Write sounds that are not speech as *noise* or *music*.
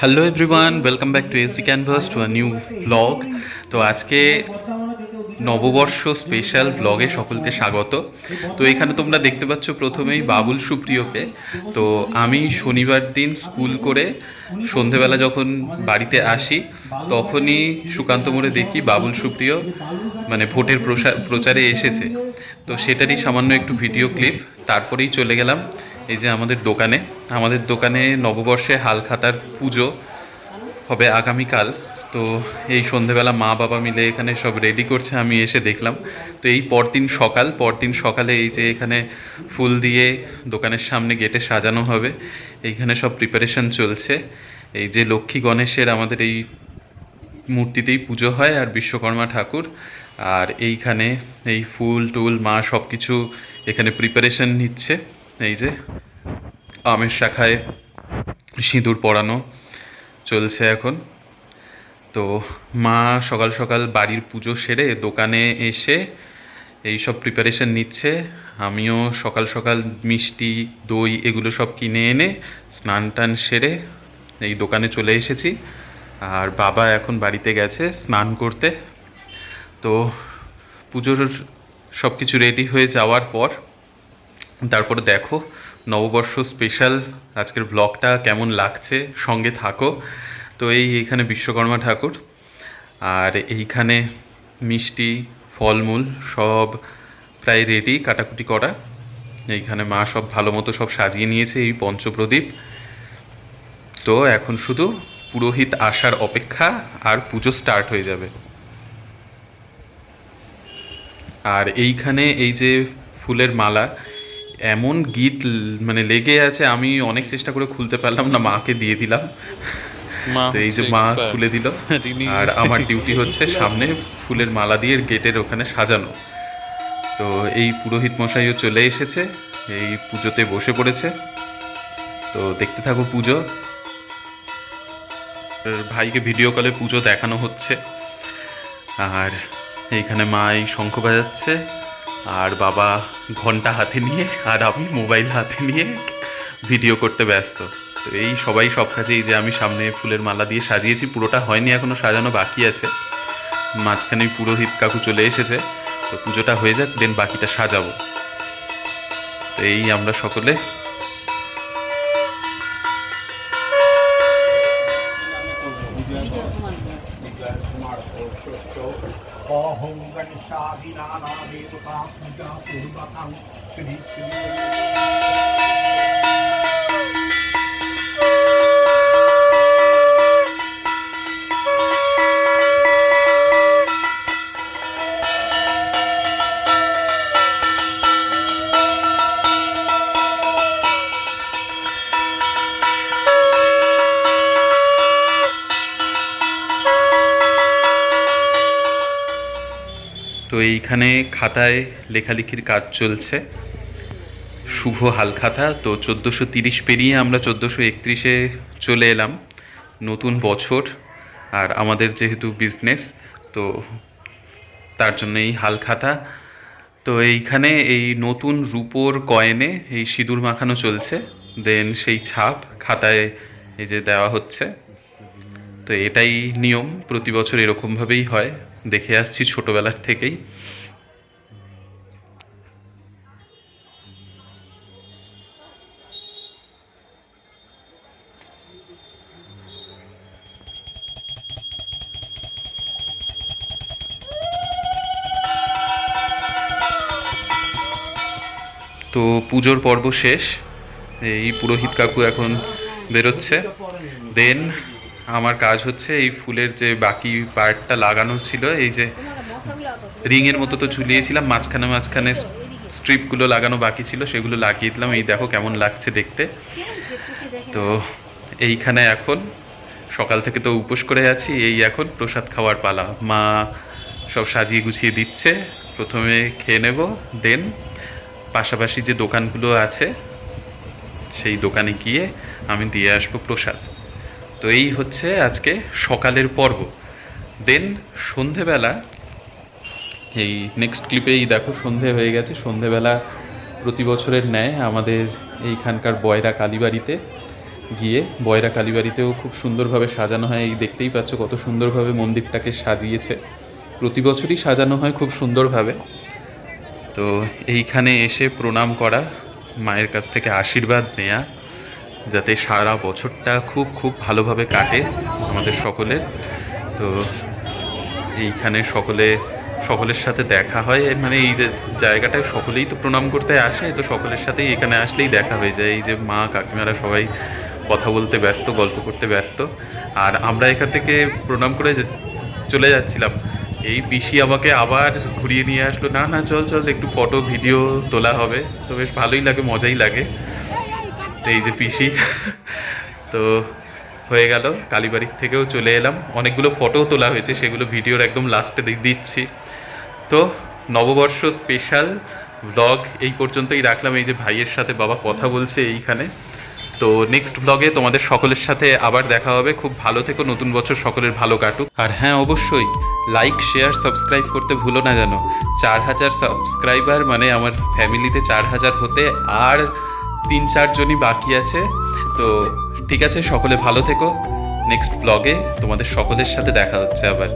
Hello everyone welcome back to AC canvas to new blog তো আজকে নববর্ষ special ব্লগে সকলকে স্বাগত। তো এখানে তোমরা দেখতে পাচ্ছ প্রথমেই বাবুল সুপ্রিয়কে। তো আমি শনিবার দিন স্কুল করে সন্ধেবেলা যখন বাড়িতে আসি, তখনই সুকান্ত মোড়ে দেখি বাবুল সুপ্রিয় মানে ভোটের প্রচারে এসেছে। তো সেটারই সামান্য একটু ভিডিও ক্লিপ তারপরেই চলে গেলাম। এই যে আমাদের দোকানে আমাদের দোকানে নববর্ষে হালখাতার পুজো হবে আগামীকাল। তো এই সন্ধেবেলা মা বাবা মিলে এখানে সব রেডি করছে, আমি এসে দেখলাম। তো এই পরদিন সকাল, পরদিন সকালে এই যে এখানে ফুল দিয়ে দোকানের সামনে গেটে সাজানো হবে, এইখানে সব প্রিপারেশন চলছে। এই যে লক্ষ্মী গণেশের আমাদের এই মূর্তিতেই পুজো হয় আর বিশ্বকর্মা ঠাকুর। আর এইখানে এই ফুল, টুল, মা সব কিছু এখানে প্রিপারেশন নিচ্ছে। এই যে আমের শাখায় সিঁদুর পরানো চলছে এখন। তো মা সকাল সকাল বাড়ির পুজো সেরে দোকানে এসে এই সব প্রিপারেশন নিচ্ছে। আমিও সকাল সকাল মিষ্টি, দই এগুলো সব কিনে এনে স্নান টান সেরে এই দোকানে চলে এসেছি। আর বাবা এখন বাড়িতে গেছে স্নান করতে। তো পুজোর সব কিছু রেডি হয়ে যাওয়ার পর তারপরে দেখো, নববর্ষ স্পেশাল আজকের ব্লগটা কেমন লাগছে? সঙ্গে থাকো। তো এই এখানে বিশ্বকর্মা ঠাকুর আর এইখানে মিষ্টি, ফলমূল সব প্রায় রেডি কাটাকুটি করা। এইখানে মা সব ভালো মতো সব সাজিয়ে নিয়েছে এই পঞ্চপ্রদীপ। তো এখন শুধু পুরোহিত আসার অপেক্ষা আর পুজো স্টার্ট হয়ে যাবে। আর এইখানে এই যে ফুলের মালা এমন গিট মানে লেগে আছে আমি অনেক চেষ্টা করে খুলতে পারলাম না মাকে দিয়ে দিলাম। মা তো এই যে মা। খুলে দিল। আর *laughs* আমার ডিউটি হচ্ছে সামনে ফুলের মালা দিয়ে গেটের ওখানে সাজানো। তো এই পুরোহিত মশাইও চলে এসেছে এই পুজোতে বসে পড়েছে। তো দেখতে থাকো পুজো। ভাইকে ভিডিও কলে পুজো দেখানো হচ্ছে। আর এইখানে মা এই শঙ্খ বাজাচ্ছে। আর বাবা ঘণ্টা হাতে নিয়ে, আর আমি মোবাইল হাতে নিয়ে ভিডিও করতে ব্যস্ত। তো এই সবাই সব কাজেই যে আমি সামনে ফুলের মালা দিয়ে সাজিয়েছি, পুরোটা হয়নি, এখনও সাজানো বাকি আছে। মাঝখানে পুরোহিত কাকু চলে এসেছে। তো পুজোটা হয়ে যাক, দেন বাকিটা সাজাবো। তো এই আমরা সকলে পূর্বকং শ্রী তো এইখানে খাতায় লেখালেখির কাজ চলছে। শুভ হালখাতা তো চোদ্দোশো তিরিশ পেরিয়ে আমরা চোদ্দোশো একত্রিশে চলে এলাম। নতুন বছর আর আমাদের যেহেতু বিজনেস তো তার জন্য এই হালখাতা তো এইখানে এই নতুন রূপোর কয়েনে এই সিঁদুর মাখানো চলছে। দেন সেই ছাপ খাতায় এই যে দেওয়া হচ্ছে। তো এটাই নিয়ম। প্রতি বছর এরকমভাবেই হয়। দেখে আসছি ছোটবেলার থেকেই। তো পুজোর পর্ব শেষ। এই পুরোহিত কাকু এখন বেরোচ্ছে। দেন আমার কাজ হচ্ছে এই ফুলের যে বাকি পার্টটা লাগানো ছিল, এই যে রিংয়ের মতো তো ঝুলিয়েছিলাম, মাঝখানে মাঝখানে স্ট্রিপগুলো লাগানো বাকি ছিল, সেগুলো লাগিয়ে দিলাম। এই দেখো কেমন লাগছে দেখতে। তো এইখানে এখন সকাল থেকে তো উপোস করে আছি, এই এখন প্রসাদ খাওয়ার পালা। মা সব সাজিয়ে গুছিয়ে দিচ্ছে, প্রথমে খেয়ে নেব, দেন পাশাপাশি যে দোকানগুলো আছে, সেই দোকানে গিয়ে আমি দিয়ে আসব প্রসাদ। তো এই হচ্ছে আজকে সকালের পর্ব। দেন সন্ধেবেলা, এই নেক্সট ক্লিপেই দেখো সন্ধে হয়ে গেছে। সন্ধেবেলা প্রতি বছরের ন্যায় আমাদের এইখানকার বয়রা কালীবাড়িতে গিয়ে, বয়রা কালীবাড়িতেও খুব সুন্দরভাবে সাজানো হয়। এই দেখতেই পাচ্ছ কত সুন্দরভাবে মন্দিরটাকে সাজিয়েছে। প্রতি বছরই সাজানো হয় খুব সুন্দরভাবে। তো এইখানে এসে প্রণাম করা, মায়ের কাছ থেকে আশীর্বাদ নেয়া। যাতে সারা বছরটা খুব খুব ভালোভাবে কাটে আমাদের সকলের। তো এইখানে সকলে, সকলের সাথে দেখা হয়। মানে এই যে জায়গাটায় সকলেই তো প্রণাম করতে আসে, তো সকলের সাথেই এখানে আসলেই দেখা হয়ে যায়। এই যে মা, কাকিমারা সবাই কথা বলতে ব্যস্ত, গল্প করতে ব্যস্ত। আর আমরা এখান থেকে প্রণাম করে চলে যাচ্ছিলাম। এই পিসি আমাকে আবার ঘুরিয়ে নিয়ে আসলো, না না, চল চল, একটু ফটো, ভিডিও তোলা হবে। তো বেশ ভালোই লাগে, মজাই লাগে। তো এই যে পিসি। তো হয়ে গেল, কালীবাড়ির থেকেও চলে এলাম। অনেকগুলো ফটোও তোলা হয়েছে, সেগুলো ভিডিওর একদম লাস্টে দিচ্ছি। তো নববর্ষ স্পেশাল ব্লগ এই পর্যন্তই রাখলাম। এই যে ভাইয়ের সাথে বাবা কথা বলছে এইখানে। তো নেক্সট ব্লগে তোমাদের সকলের সাথে আবার দেখা হবে। খুব ভালো থেকো, নতুন বছর সকলের ভালো কাটুক। আর হ্যাঁ অবশ্যই লাইক শেয়ার সাবস্ক্রাইব করতে ভুলো না যেন। চার হাজার সাবস্ক্রাইবার মানে আমার ফ্যামিলিতে চার হাজার হতে আর তিন চারজনই বাকি আছে। তো ঠিক আছে, সকলে ভালো থেকো। নেক্সট ব্লগে তোমাদের সকলের সাথে দেখা হচ্ছে আবার।